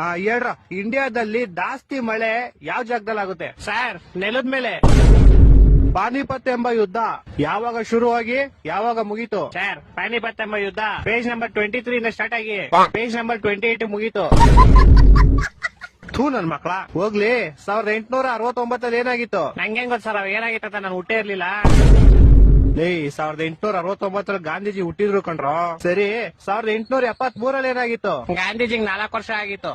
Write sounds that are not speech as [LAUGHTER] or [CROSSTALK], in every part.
ಆ ಹೇಳ್ರ ಇಂಡಿಯಾದಲ್ಲಿ ಜಾಸ್ತಿ ಮಳೆ ಯಾವ ಜಾಗದಲ್ಲಿ ಆಗುತ್ತೆ? ಸರ್ ನೆಲದ ಮೇಲೆ. ಪಾನಿಪತ್ ಎಂಬ ಯುದ್ಧ ಯಾವಾಗ ಶುರುವಾಗಿ ಯಾವಾಗ ಮುಗೀತು? ಸರ್ ಪಾನಿಪತ್ ಎಂಬ ಯುದ್ಧ ಪೇಜ್ ನಂಬರ್ ಟ್ವೆಂಟಿ ತ್ರೀ ಇಂದ ಸ್ಟಾರ್ಟ್ ಆಗಿ ಪೇಜ್ ನಂಬರ್ ಟ್ವೆಂಟಿ ಏಟ್ ಮುಗೀತು. ಥೂ ನನ್ ಮಕ್ಳ. ಹೋಗ್ಲಿ ಸಾವಿರದ ಎಂಟುನೂರ ಅರವತ್ತೊಂಬತ್ತಲ್ಲಿ ಏನಾಗಿತ್ತು? ನಂಗೆ ಗೊತ್ತ ಸರ್ ಏನಾಗಿತ್ತು ಏನಾಗಿತ್ತ ನಾನು ಹುಟ್ಟೇ ಇರ್ಲಿಲ್ಲ. ಲೇ ಸಾವಿರದ ಎಂಟುನೂರ ಅರವತ್ತೊಂಬತ್ತರಲ್ಲಿ ಗಾಂಧೀಜಿ ಹುಟ್ಟಿದ್ರು ಕಣ್ರೋ. ಸರಿ ಸಾವಿರದ ಎಂಟುನೂರ ಎಪ್ಪತ್ ಮೂರಲ್ಲಿ ಏನಾಗಿತ್ತು? ಗಾಂಧೀಜಿಗೆ ನಾಲ್ಕು ವರ್ಷ ಆಗಿತ್ತು.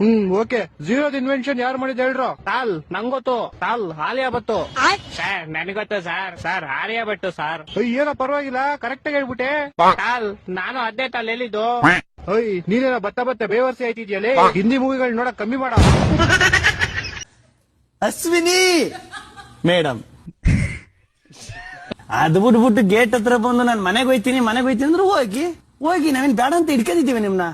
ಹ್ಮ್ ಓಕೆ. ಜೀರೋದ ಇನ್ವೆನ್ಷನ್ ಯಾರು ಮಾಡಿದ್ ಹೇಳ್ರು? ತಾಲ್ ನಂಗೊತ್ತು ತಾಲ್ ಆಲಿಯಾ ಬತ್ತು ಸರ್ ನನಗೊತ್ತು sir. Sir Alia but sir. ಏನೋ ಪರವಾಗಿಲ್ಲ ಕರೆಕ್ಟ್ ಆಗಿ ಹೇಳ್ಬಿಟ್ಟೆ. ತಾಲ್ ನಾನು ಅದೇ ತಾಲ್ ಎಲ್ಲಿದ್ದು ಅಯ್ಯ ನೀನೇನ ಬತ್ತ ಬತ್ತ ಬೇವರ್ಸಿ ಆಯ್ತಿದ್ಯಲ್ಲೇ ಹಿಂದಿ ಮೂವಿಗಳು ನೋಡಕ್ ಕಮ್ಮಿ ಮಾಡ. ಅಶ್ವಿನಿ! ಮೇಡಮ್ ಅದು ಬಿಟ್ಬಿಟ್ಟು ಗೇಟ್ ಹತ್ರ ಬಂದು ನಾನು ಮನೆಗೆ ಹೋಯ್ತೀನಿ ಮನೆಗೆ ಹೋಯ್ತೀನಿ ಅಂದ್ರೆ ಹೋಗಿ. ಹೋಗಿ ನಾವೇನ್ ಬೇಡ ಅಂತ ಹಿಡ್ಕೊಂಡಿದ್ದೀವಿ ನಿಮ್ನ.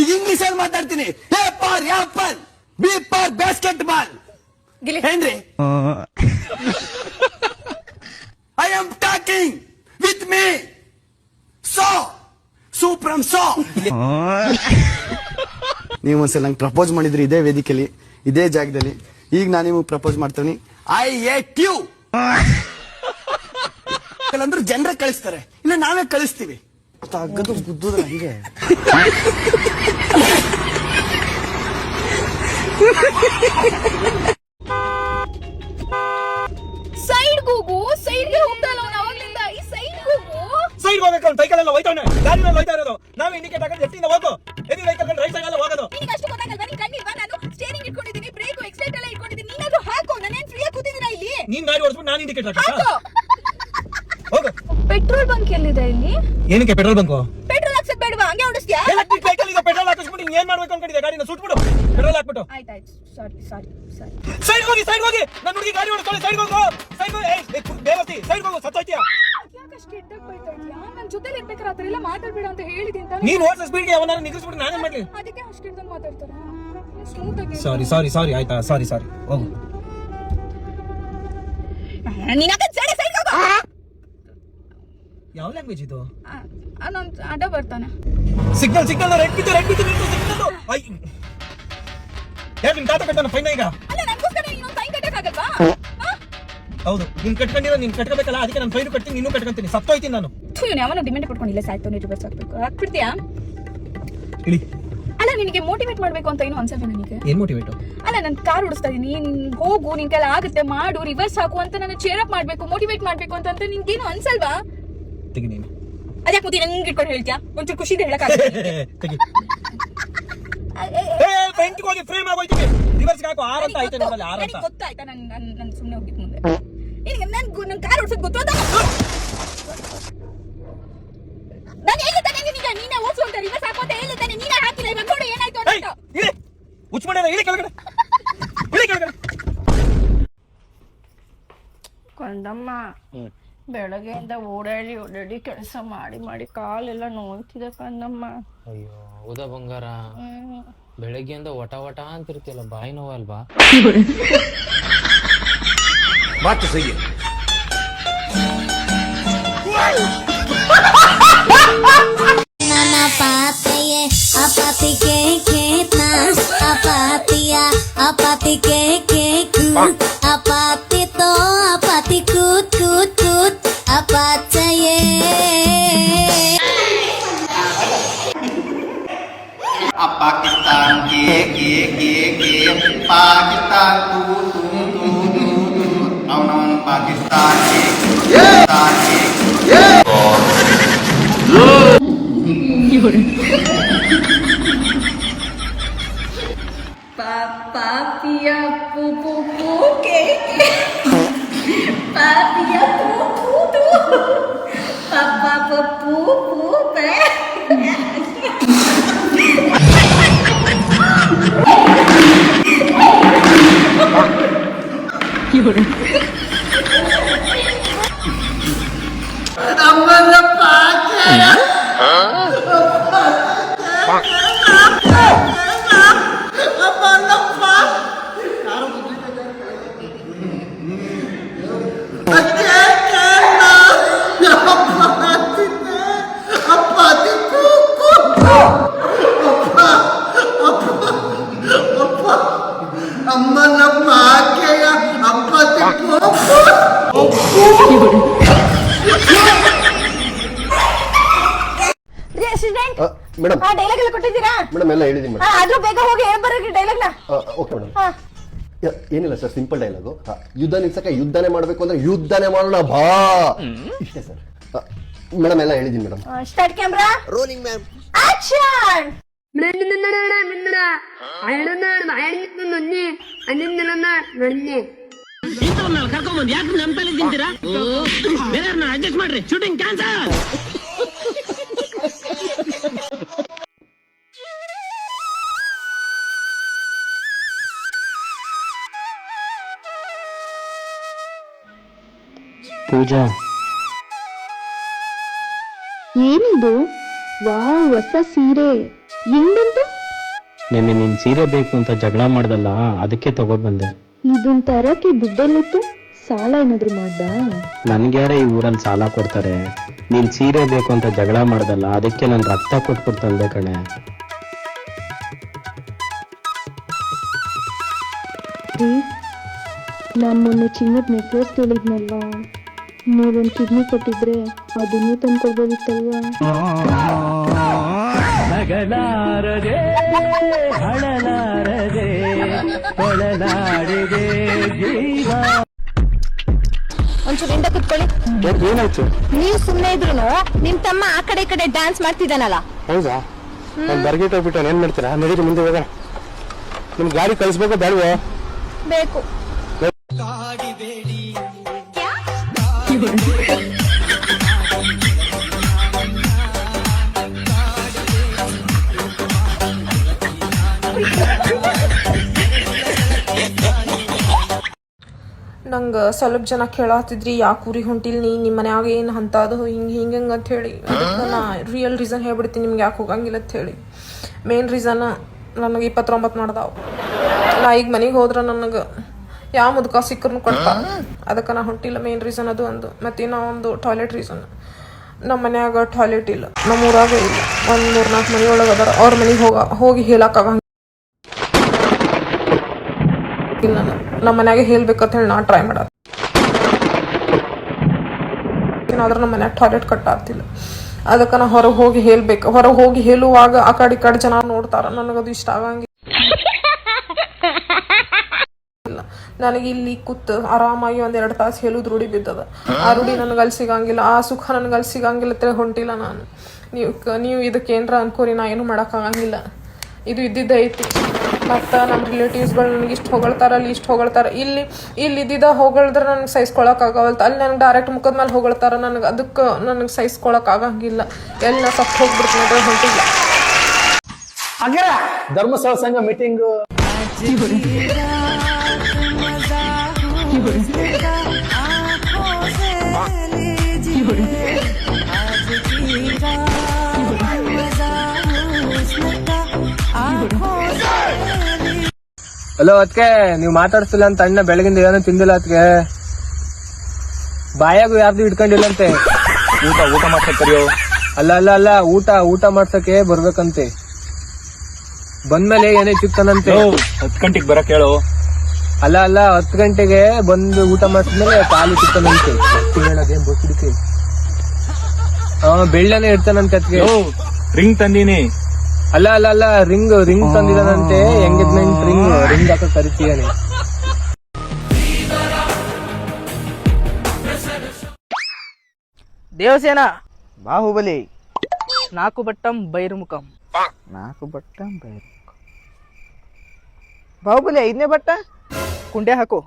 ಈಗ ಇಂಗ್ಲಿಷ್ ಅಲ್ಲಿ ಮಾತಾಡ್ತೀನಿ. For apple B for basketball ಗಿಲಿ. ಏನ್ರಿ? I am talking with me so ಸೂಪ್ರಮ್ so ನೀವು ಒಂದ್ಸಲ ನಂಗೆ ಪ್ರಪೋಸ್ ಮಾಡಿದ್ರಿ ಇದೇ ವೇದಿಕೆಯಲ್ಲಿ ಇದೇ ಜಾಗದಲ್ಲಿ. ಈಗ ನಾನು ನಿಮಗೆ ಪ್ರಪೋಸ್ ಮಾಡ್ತೀನಿ. ಐ ಏಟ್ ಯು ಅಂದ್ರೆ ಜನರ ಕಳಿಸ್ತಾರೆ. ಇಲ್ಲ ನಾವೇ ಕಳಿಸ್ತೀವಿ. ತಗ್ಗದು ಗುದ್ದು ಹಂಗೆ. ಸೈಡ್ ಕೂಗು ಸೈಡ್ಗೆ ಹೋಗ್ತಾ ಇಲ್ಲ ಅವ್ನು ಅವಾಗ್ಲಿಂದ ಈ ಸೈಡ್ ಕೂಗು. ಸೈಡ್ ಹೋಗಬೇಕು ಅವ್ನು ಸೈಕಲ್ ಎಲ್ಲ ಹೋಯ್ತಾವನೆ ಗಾಡಿನಲ್ಲಿ ಹೋಯ್ತಾ ಇರೋದು. ನಾವು ಇಂಡಿಕೇಟ್ ಹಾಕೋದು ಎತ್ತಿಂದ ಹೋಗು. ಎದಿ ವೆಹಿಕಲ್ ರೈಟ್ ಸೈಡ್ ಎಲ್ಲ ಹೋಗೋದು. ಅಷ್ಟು ನೀನ್ ನಾನು ಇಂಡಿಕೇಟ್ ಹೋಗು. ಪೆಟ್ರೋಲ್ ಬಂಕ್ ಎಲ್ಲಿದೆ ಇಲ್ಲಿ? ಏನಕ್ಕೆ ಪೆಟ್ರೋಲ್ ಬಂಕು? ಪೆಟ್ರೋಲ್ ಹಾಕ್ಸಕ್ ಬೇಡವಾ? ಹಂಗೆ ಓಡಿಸ್ತೀಯಾ? ಎಲೆಕ್ಟ್ರಿಕ್ ವೆಹಿಕಲ್ ಈಗ ಪೆಟ್ರೋಲ್ ಹಾಕಿಸ್ಬಿಟ್ಟು ನೀನ್ ಏನ್ ಮಾಡ್ಬೇಕು ಅನ್ಕೊಂಡಿದ್ದೆ ಗಾಡಿನ ಸುಟ್ಬಿಡು. ಪೆಟ್ರೋಲ್ ಹಾಕ್ಬಿಟ್ಟು. ಆಯ್ತಾಯ್ತು. ಸಾರಿ ಸಾರಿ ಸಾರಿ ಸೈಡ್ ಹೋಗಿ ಸೈಡ್ ಹೋಗಿ. ನನ್ನ ಹುಡುಗಿ ಗಾಡಿ ಓಡಿಸ್ತಾಳೆ. ಸೈಡ್ ಹೋಗು. ಸೈಡ್ ಹೋಗಿ. ಏಯ್, ಬೇವಸ್ತಿ ಸೈಡ್ ಹೋಗು. ಸತ್ತೋಯ್ತೀಯಾ? ಯಾಕಷ್ಟು ಕೆಟ್ಟಾಗಿ ಬೈತಾ ಇದೀಯಾ? ನನ್ ಜೊತೆಲಿ ಇರ್ಬೇಕಾದ್ರೆ ಆತರ ಎಲ್ಲ ಮಾತಾಡ್ಬೇಡ ಅಂತ ಹೇಳಿದೀನಿ ಅಂತ. ನೀನ್ ಓಡಿಸೋ ಸ್ಪೀಡ್ಗೆ ಅವನಾರು ನಿಲ್ಲಿಸ್ಬಿಟ್ಟು ನಾನೇನ್ ಮಾಡ್ಲಿ. ಅದಕ್ಕೆ ಅಷ್ಟು ಮಾತಾಡ್ತಾರೆ? ಸ್ಮೂತ್ ಆಗಿ ಸಾರಿ ಸಾರಿ ಸಾರಿ ಆಯ್ತಾ? ಸಾರಿ ಸಾರಿ ಹೋಗು. ನೀನ್ ಯಾಕೆ ಸೈಡ್ ಹೋಗು. ಯಾವ ಲ್ಯಾಂಗ್ವೇಜ್ ಇದು? ಅದೊಂದು ಅಡ್ಡ ಬರ್ತಾನೆ. ಸಿಗ್ನಲ್ ಸಿಗ್ನಲ್ ರೆಡ್ ಬಿತ್ತು ರೆಡ್ ಬಿತ್ತು ನಿಂತು ಸಿಗ್ನಲ್ ಐ ಯಾರು ನಿನ್ ತಾತ ಕಟ್ಟಾನ ಫೈನ್ ಈಗ. ಅಲ್ಲ ನನ್ಗೋಸ್ಕರ ಇನ್ನೊಂದು ಸೈನ್ ಕಟ್ಟಕ್ಕಾಗಲ್ವಾ? ಹೌದು ನೀನ್ ಕಟ್ಕೊಂಡಿರೋ ನೀನ್ ಕಟ್ಕೋಬೇಕಲ್ಲ ಅದಕ್ಕೆ ನಾನು ಫೈನ್ ಕಟ್ತೀನಿ ನೀನು ಕಟ್ಕೊಂತೀನಿ ಸತ್ತೋಯ್ತೀನಿ ನಾನು. ಥು, ಯಾವನೋ ಡಿಮ್ಯಾಂಡ್ ಕೊಟ್ಕೊಂಡಿಲ್ಲ ಸಾಯ್ತು ನೀರು ಬರ್ಸಾಕ್ಬೇಕು ಹಾಕ್ಬಿಡ್ತೀಯಾ? ಇಳಿ. ಅಲ್ಲ ನಿನಗೆ ಮೋಟಿವೇಟ್ ಮಾಡ್ಬೇಕು ಅಂತ ಏನು ಅನ್ಸಲ್ಲ ನನಗೆ? ಏನ್ ಮೋಟಿವೇಟ್ ಅಲ್ಲ ನಾನು ಕಾರ್ ಓಡಿಸ್ತಾ ಇದೀನಿ ನೀನ್ ಹೋಗು ನಿನ್ ಕೈಲಿ ಆಗುತ್ತೆ ಮಾಡು ರಿವರ್ಸ್ ಹಾಕು ಅಂತ ನನ್ನ ಚೇರ್ ಅಪ್ ಮಾಡ್ಬೇಕು ಮೋಟಿವೇಟ್ ಮಾಡ್ಬೇಕು ಅಂತ ಅಂತ ನಿನ್ಗೇನು ಅನ್ಸಲ್ವಾ? ತೆಗಿ ನೀನು. ಅದ್ಯಾಕೆ ಮುದಿ ನಂಗೆ ಇಟ್ಕೊಂಡು ಹೇಳ್ತೀಯಾ? ಒಂಚೂರು ಖುಷಿಯಿಂದ ಹೇಳಕ್ [LAUGHS] ತೆಗಿ. ಏ ಫ್ರಂಟ್ ಹೋಗಿ ಫ್ರೇಮ್ ರಿವರ್ಸ್ ಹಾಕು ಆರ್ ಅಂತ ಐತೆ ನೋಡಲ್ಲ ಆರ್ ಅಂತ. ಗೊತ್ತಾಯ್ತಾ? ನನ್ ನನ್ ನನ್ ಸುಮ್ನೆ ಹೋಗಿದ್ ಮುಂದೆ. ನಿನಗೆ ನನ್ ನನ್ ಕಾರ್ ಓಡಿಸೋದು ಗೊತ್ತು ಅಂತ ನಾನು ಹೇಳಿದ್ದಾನೆ ನಿನಗೆ? ನೀನೇ ನೋಡು ಏನಾಯ್ತು ಏಯ್, ಅಂತ ಇಳಿ ಹುಚ್ಚ ಮಾಡ್ಯಾರ ಇಳಿ ಕೆಳಗಡೆ ಇಳಿ ಕೆಳಗಡೆ ಕೊಂಡಮ್ಮ ಬೆಳಗ್ಗೆಯಿಂದ ಓಡಾಡಿ ಓಡಾಡಿ ಕೆಲಸ ಮಾಡಿ ಮಾಡಿ ಕಾಲೆಲ್ಲ ನೋಯ್ತಿದೆ ಕಂದಮ್ಮ ಅಯ್ಯೋ ಹೌದಾ ಬಂಗಾರ ಬೆಳಗ್ಗೆಯಿಂದ ವಟ ವಟ ಅಂತಿರ್ತಿಯಲ್ಲ ಬಾಯಿ ನೋವಲ್ವಾ Nana papiye, a papi ke ke na, apatia apati ya, kekeku apati to apati kut kut kut. Apacaye apakitan kekekekekin pakitan tutung tutung tutung naon naon pakistan pakistan yeah. பாப்பியா பூ பூ பூ கே பாப்பியா பூ பூ தூ பாப்பா பூ பூ பூ பே You're ಮೇಡಮ್ ಎಲ್ಲ ಹೇಳಿದೀನಿ ಮೇಡಮ್ ಆದ್ರೂ ಬೇಗ ಹೋಗಿ ಹೇಳ್ ಬರ್ರಿ ಡೈಲಾಗ್ ನಾ. Okay madam. ಏನಿಲ್ಲ ಸರ್ ಸಿಂಪಲ್ ಡೈಲಾಗ್ ಯುದ್ಧ ನಿಲ್ಸಕ ಯುದ್ಧನೇ ಮಾಡಬೇಕು ಅಂದ್ರೆ ಯುದ್ಧನೇ ಮಾಡೋಣ ಬಾ. ಇಷ್ಟೇ ಸರ್. ಮೇಡಮ್ ಎಲ್ಲ ಹೇಳಿದೀನಿ madam. Start camera rolling ma'am action Pooja. ಏನಿದು? ವಾವ್ ಹೊಸ ಸೀರೆ. ಹೆಂಗಂತ? ನಿನ್ನೆ ನಿನ್ ಸೀರೆ ಬೇಕು ಅಂತ ಜಗಳ ಮಾಡ್ದಲ್ಲ ಅದಕ್ಕೆ ತಗೊಬಂದೆ. ಇದನ್ ತರಕ್ಕೆ ದುಡ್ಡೆಲ್ಲಿತ್ತು? ಸಾಲ ಏನಾದ್ರು ಮಾಡ್ದ? ನನ್ಗ್ಯಾರ ಈ ಊರಲ್ಲಿ ಸಾಲ ಕೊಡ್ತಾರೆ. ನೀನ್ ಸೀರೆ ಬೇಕು ಅಂತ ಜಗಳ ಮಾಡ್ದಲ್ಲ ಅದಕ್ಕೆ ನನ್ ರಕ್ತ ಕೊಟ್ಬಿಟ್ಟು ತಂದೆ ಕಣೆ ನಮ್ಮನ್ನು ನಾನು ಮೊನ್ನೆ ಚಿನ್ನದ ನೆಕ್ಲೆಸ್ ಕೇಳಿದ್ನಲ್ಲ ನೀವೊಂದು ಕಿಡ್ನಿ ಕೊಟ್ಟಿದ್ರೆ ಅದನ್ನೂ ತಂದ್ಕೊಡ್ಬೋದಿತ್ತಲ್ವಾ ಒಂಚೂರು ಹಿಂದೆ ಕುತ್ಕೊಳ್ಳಿ. ಏನಾಯ್ತು? ನೀವು ಸುಮ್ಮನೆ ಇದ್ರು ನಿಮ್ ತಮ್ಮ ಆ ಕಡೆ ಈ ಕಡೆ ಡ್ಯಾನ್ಸ್ ಮಾಡ್ತಿದ್ದಾನಲ್ಲ. ಹೌದಾ? ನಾನು ಬರ್ಗೇಟ್ ಹೋಗ್ಬಿಟ್ಟು ಏನ್ ಮಾಡ್ತೀರಾ? ನಡೀರಿ ಮುಂದೆ ಹೋಗೋಣ. ನಿಮ್ ಗಾಡಿ ಕಳಿಸ್ಬೇಕು ಬೇಡವೋ? ಬೇಕು. ನಂಗೆ ಸ್ವಲ್ಪ ಜನ ಕೇಳತ್ತಿದ್ರಿ ಯಾಕೆ ಊರಿಗೆ ಹೊಂಟಿಲ್ ನೀ? ನಿಮ್ಮ ಮನ್ಯಾಗ ಏನು ಅಂತದು ಹಿಂಗೆ ಹಿಂಗೆ ಹಿಂಗೆ ಅಂತ ಹೇಳಿ. ನಾ ರಿಯಲ್ ರೀಸನ್ ಹೇಳ್ಬಿಡ್ತೀನಿ, ನಿಮ್ಗೆ ಯಾಕೆ ಹೋಗಂಗಿಲ್ಲ ಅಂತ ಹೇಳಿ. ಮೇನ್ ರೀಸನ್ ನನಗೆ ಇಪ್ಪತ್ತೊಂಬತ್ತು ಮಾಡ್ದಾವು. ನಾ ಈಗ ಮನೆಗೆ ಹೋದ್ರೆ ನನಗೆ ಯಾವ ಮುದುಕ ಸಿಕ್ಕರ್ನು ಕೊಡ್ತಾ ಅದಕ್ಕೆ ನಾ ಹೊಂಟಿಲ್ಲ ಮೇನ್ ರೀಸನ್ ಅದು ಒಂದು. ಮತ್ತೆ ಇನ್ನೂ ಒಂದು ಟಾಯ್ಲೆಟ್ ರೀಸನ್ ನಮ್ಮ ಮನ್ಯಾಗ ಟಾಯ್ಲೆಟ್ ಇಲ್ಲ. ನಮ್ಮ ಊರಾಗ ಇಲ್ಲ. ಒಂದು ಮೂರು ನಾಲ್ಕು ಮನೆ ಒಳಗೆ ಅದಾರ. ಅವ್ರ ಮನೆಗೆ ಹೋಗ ಹೋಗಿ ಹೇಳಕ್ಕಾಗಂಗಿಲ್ಲ. ಇಲ್ಲ ನಾನು ನಮ್ಮ ಮನ್ಯಾಗೆ ಹೇಳ್ಬೇಕಂತ ಹೇಳಿ ನಾ ಟ್ರೈ ಮಾಡ ಏನಾದ್ರೂ ನಮ್ಮ ಮನ್ಯಾಗ ಟಾಯ್ಲೆಟ್ ಕಟ್ಟಾಗ್ತಿಲ್ಲ ಅದಕ್ಕೆ ನಾ ಹೊರಗೆ ಹೋಗಿ ಹೇಳ್ಬೇಕು. ಹೊರಗೆ ಹೋಗಿ ಹೇಳುವಾಗ ಆ ಕಡೆ ಈ ಕಡೆ ಜನ ನೋಡ್ತಾರ. ನನಗದು ಇಷ್ಟ ಆಗಂಗಿಲ್ಲ. ನನಗೆ ಇಲ್ಲಿ ಕೂತ್ ಆರಾಮಾಗಿ ಒಂದ್ ಎರಡು ತಾಸು ಹೇಳುದು ರೂಢಿ ಬಿದ್ದದ. ಆ ರೂಢಿ ನನಗೆ ಅಲ್ಲಿ ಸಿಗಂಗಿಲ್ಲ ಆ ಸುಖ ನನಗೆ ಅಲ್ಲಿ ಸಿಗಂಗಿಲ್ಲ ಅಂತ ಹೊಂಟಿಲ್ಲ ನಾನು. ನೀವು ಕ- ನೀವು ಇದಕ್ಕೆ ಏನ್ರ ಅನ್ಕೋರಿ ನಾ ಏನು ಮಾಡೋಕ್ಕಾಗಂಗಿಲ್ಲ. ಇದು ಇದ್ದಿದ್ದ ಐತಿ. ಮತ್ತು ರಿಲೇಟಿವ್ಸ್ ರಿಲೇಟಿವ್ಸ್ಗಳು ನನಗೆ ಇಷ್ಟು ಹೊಗಳ್ತಾರ ಅಲ್ಲಿ ಇಷ್ಟು ಹೊಗಳ್ತಾರ. ಇಲ್ಲಿ ಇಲ್ಲಿ ಇದ್ದಿದ್ದ ಹೊಗಳಿದ್ರೆ ನನಗೆ ಸಹಿಸ್ಕೊಳಕ್ಕಾಗವಲ್ತು ಅಲ್ಲಿ ನನಗೆ ಡೈರೆಕ್ಟ್ ಮುಖದ ಮೇಲೆ ಹೊಗಳ್ತಾರ ನನಗೆ ಅದಕ್ಕೆ ನನಗೆ ಸಹಿಸ್ಕೊಳಕ್ ಆಗಂಗಿಲ್ಲ. ಎಲ್ಲಿ ನಾ ಸತ್ತು ಹೋಗ್ಬಿಡ್ತೀನಿ ಅಂದ್ರೆ ಹೊಂಟಿಲ್ಲ. ಧರ್ಮಸ್ಥಳ ಸಂಘ ಮೀಟಿಂಗ್ ಹಲೋ ಅದಕ್ಕೆ ನೀವು ಮಾತಾಡ್ತಿಲ್ಲ ಅಂತ ಅಣ್ಣ ಬೆಳಗಿಂದ ಏನೋ ತಿಂದಿಲ್ಲ ಅದಕ್ಕೆ ಬಾಯಾಗು ಯಾರ್ದು ಇಟ್ಕೊಂಡಿಲ್ಲಂತೆ ಊಟ ಊಟ ಮಾಡ್ಸಕ್ಕೆ ಕರಿಯೋ? ಅಲ್ಲ ಅಲ್ಲ ಅಲ್ಲ ಊಟ ಊಟ ಮಾಡ್ಸಕ್ಕೆ ಬರ್ಬೇಕಂತೆ. ಬಂದ್ಮೇಲೆ ಏನೇ ಚಿಕ್ಕನಂತೆ ಹತ್ತು ಗಂಟೆಗೆ ಬರಕ್ ಹೇಳು? ಅಲ್ಲ ಅಲ್ಲ ಹತ್ತು ಗಂಟೆಗೆ ಬಂದು ಊಟ ಮಾಡಿದ್ಮೇಲೆ ಕಾಲು ಸಿಗ್ತಾನಂತೆ ಬೆಳ್ಳನೆ ಇರ್ತಾನಂತೆ ಅದಕ್ಕೆ ರಿಂಗ್ ತಂದೀನಿ. ಅಲ್ಲ ಅಲ್ಲ ಅಲ್ಲ ರಿಂಗ್ ರಿಂಗ್ ತಂದಿದಾನಂತೆ ಎಂಗೇಜ್ಮೆಂಟ್ ರಿಂಗ್ ರಿಂಗ್ ಹಾಕ ಕರಿತೀಯಾನೆ. ದೇವಸೇನ. ಬಾಹುಬಲಿ. ನಾಲ್ಕು ಬಟ್ಟಂ ಬೈರುಮುಖಂ. ನಾಲ್ಕು ಬಟ್ಟಂ ಬೈರುಮುಖಂ. ಬಾಹುಬಲಿ ಐದನೇ ಬಟ್ಟ? ಕುಂಡೆ ಹಾಕು.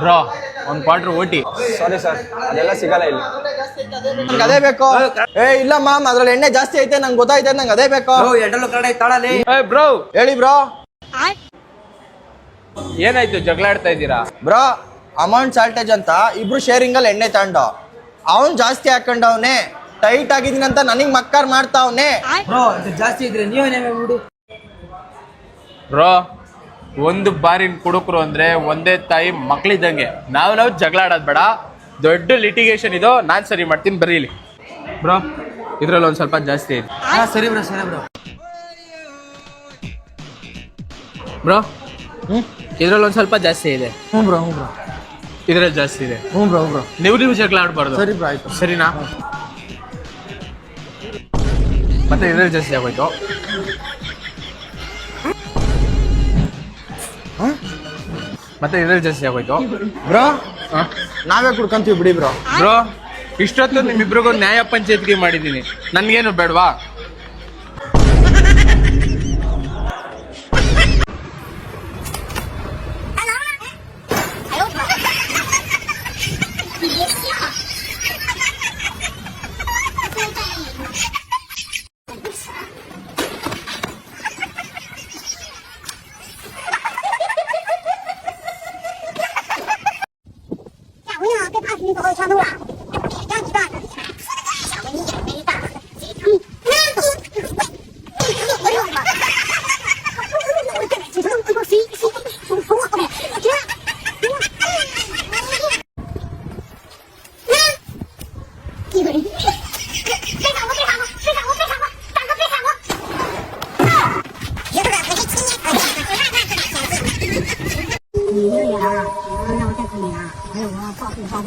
ಬ್ರೋ ಒಂದ್ ಕ್ವಾರ್ಟರ್ ಓಟಿ. ಸಾರಿ ಸರ್ ಅದೆಲ್ಲ ಸಿಗಲ್ಲ ಇಲ್ಲಿ. ನಂಗೆ ಅದೇ ಬೇಕು. ಏ ಇಲ್ಲ ಮ್ಯಾಮ್ ಅದ್ರಲ್ಲಿ ಎಣ್ಣೆ ಜಾಸ್ತಿ ಐತೆ ನಂಗೆ ಗೊತ್ತಾಯ್ತೆ ನಂಗೆ ಅದೇ ಬೇಕು. ಬ್ರೋ ಹೇಳಿ ಬ್ರೋ. ಏನಾಯ್ತು? ಜಗಳ ಆಡ್ತಾ ಇದ್ದೀರಾ? ಬ್ರೋ ಅಮೌಂಟ್ ಶಾರ್ಟೇಜ್ ಅಂತ ಇಬ್ರು ಶೇರಿಂಗ್ ಅಲ್ಲಿ ಎಣ್ಣೆ ತಗೊಂಡು. ಅವನ್ ಜಾಸ್ತಿ ಹಾಕೊಂಡವನೆ. ಟೈಟ್ ಆಗಿದೀನಿ ಅಂತ ನನಗ್ ಮಕ್ಕಾರ್ ಮಾಡ್ತಾವ್ನೆ. ರೋ ಒಂದು ಬಾರಿನ ಕುಡುಕರು ಅಂದ್ರೆ ಒಂದೇ ತಾಯಿ ಮಕ್ಕಳಿದ್ದಂಗೆ ನಾವು ನಾವು ಜಗಳ ಆಡೋದು ಬೇಡ. ದೊಡ್ಡ ಲಿಟಿಗೇಷನ್ ಇದು. ನಾನು ಸರಿ ಮಾಡ್ತೀನಿ ಬರೀಲಿ ಬ್ರೋ ಇದ್ರಲ್ಲಿ ಒಂದು ಸ್ವಲ್ಪ ಜಾಸ್ತಿ ಇದೆ. ಹಾಂ ಸರಿ ಬ್ರೋ ಸರಿ ಬ್ರೋ. ಬ್ರೋ ಹ್ಞೂ ಇದ್ರಲ್ಲಿ ಒಂದು ಸ್ವಲ್ಪ ಜಾಸ್ತಿ ಇದೆ. ಹ್ಞೂ ಬ್ರೋ ಹ್ಞೂ ಬ್ರೋ. ಇದ್ರಲ್ಲಿ ಜಾಸ್ತಿ ಇದೆ. ಹ್ಞೂ ಬ್ರೋ ಹ್ಞೂ ಬ್ರೋ. ನೀವು ನೀವು ಜಗಳ ಆಡಬಾರ್ದು. ಸರಿ ಬ್ರೋ ಆಯಿತು. ಸರಿನಾ? ಮತ್ತೆ ಇದ್ರಲ್ಲಿ ಜಾಸ್ತಿ ಆಗೋಯ್ತು. ಮತ್ತೆ ಇದ್ರಲ್ಲಿ ಜಾಸ್ತಿ ಆಗೋಯ್ತು. ಬ್ರೋ? ನಾವೇ ಕುಡ್ಕಂತೀವಿ ಬಿಡಿ ಬ್ರೋ. ಬ್ರೋ ಇಷ್ಟೊತ್ತು ನಿಮ್ಮಿಬ್ರಿಗೂ ನ್ಯಾಯ ಪಂಚಾಯತ್ಗೆ ಮಾಡಿದ್ದೀನಿ. ನನ್ಗೇನು ಬೇಡವಾ? 条路啊，让你爸理财，的再小，你也没办法。你那你你你有没有嘛？你那里啊，你让我再看你啊，还有我要保护保护。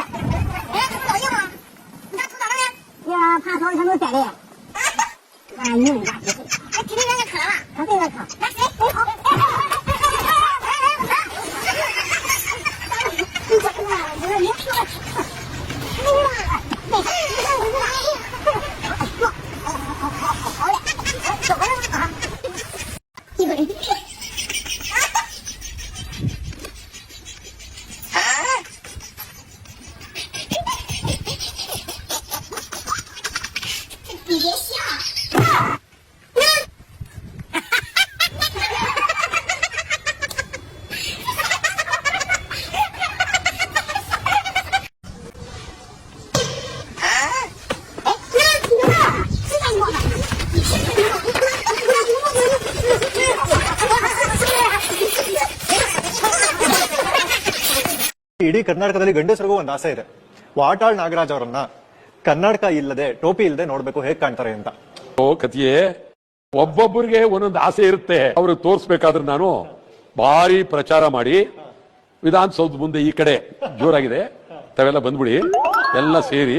ஆகும் ಇಡೀ ಕರ್ನಾಟಕದಲ್ಲಿ ಗಂಡಸರಿಗೂ ಒಂದು ಆಸೆ ಇದೆ. ವಾಟಾಳ್ ನಾಗರಾಜ್ ಅವರನ್ನ ಕರ್ನಾಟಕ ಇಲ್ಲದೆ, ಟೋಪಿ ಇಲ್ಲದೆ ನೋಡ್ಬೇಕು ಹೇಗ್ ಕಾಣ್ತಾರೆ ಅಂತ. ಓ, ಕಥೆಯೇ? ಒಬ್ಬೊಬ್ಬರಿಗೆ ಒಂದೊಂದು ಆಸೆ ಇರುತ್ತೆ. ಅವ್ರಿಗೆ ತೋರಿಸ್ಬೇಕಾದ್ರೆ ನಾನು ಭಾರಿ ಪ್ರಚಾರ ಮಾಡಿ ವಿಧಾನಸೌಧ ಮುಂದೆ ಈ ಕಡೆ ಜೋರಾಗಿದೆ. ತಾವೆಲ್ಲ ಬಂದ್ಬಿಡಿ. ಎಲ್ಲ ಸೇರಿ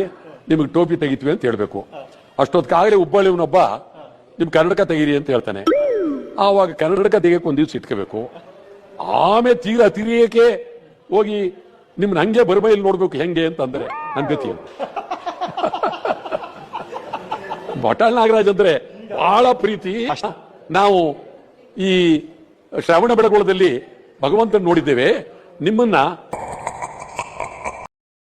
ನಿಮಗೆ ಟೋಪಿ ತೆಗಿತೀವಿ ಅಂತ ಹೇಳ್ಬೇಕು. ಅಷ್ಟೊತ್ತಿಗಾಗಲೇ ಹುಬ್ಬಳ್ಳಿವನೊಬ್ಬ ನಿಮ್ ಕರ್ನಾಟಕ ತೆಗೀರಿ ಅಂತ ಹೇಳ್ತಾನೆ. ಆವಾಗ ಕನ್ನಡಕ ತೆಗಿಯಕ್ಕೆ ಒಂದ್ ದಿವಸ ಇಟ್ಕೋಬೇಕು. ಆಮೇಲೆ ತೀರಾ ತಿರಿಯಕ್ಕೆ ಹೋಗಿ ನಿಮ್ನ ಹಂಗೆ ಬರಬೈಲ್ ನೋಡ್ಬೇಕು ಹೆಂಗೆ ಅಂತಂದ್ರೆ ನನ್ನ ಗತಿ ಬಟಾಳ್ ನಾಗರಾಜ್ ಅಂದ್ರೆ ಬಹಳ ಪ್ರೀತಿ. ನಾವು ಈ ಶ್ರಾವಣ ಬೆಳಗೊಳದಲ್ಲಿ ಭಗವಂತನ ನೋಡಿದ್ದೇವೆ. ನಿಮ್ಮನ್ನ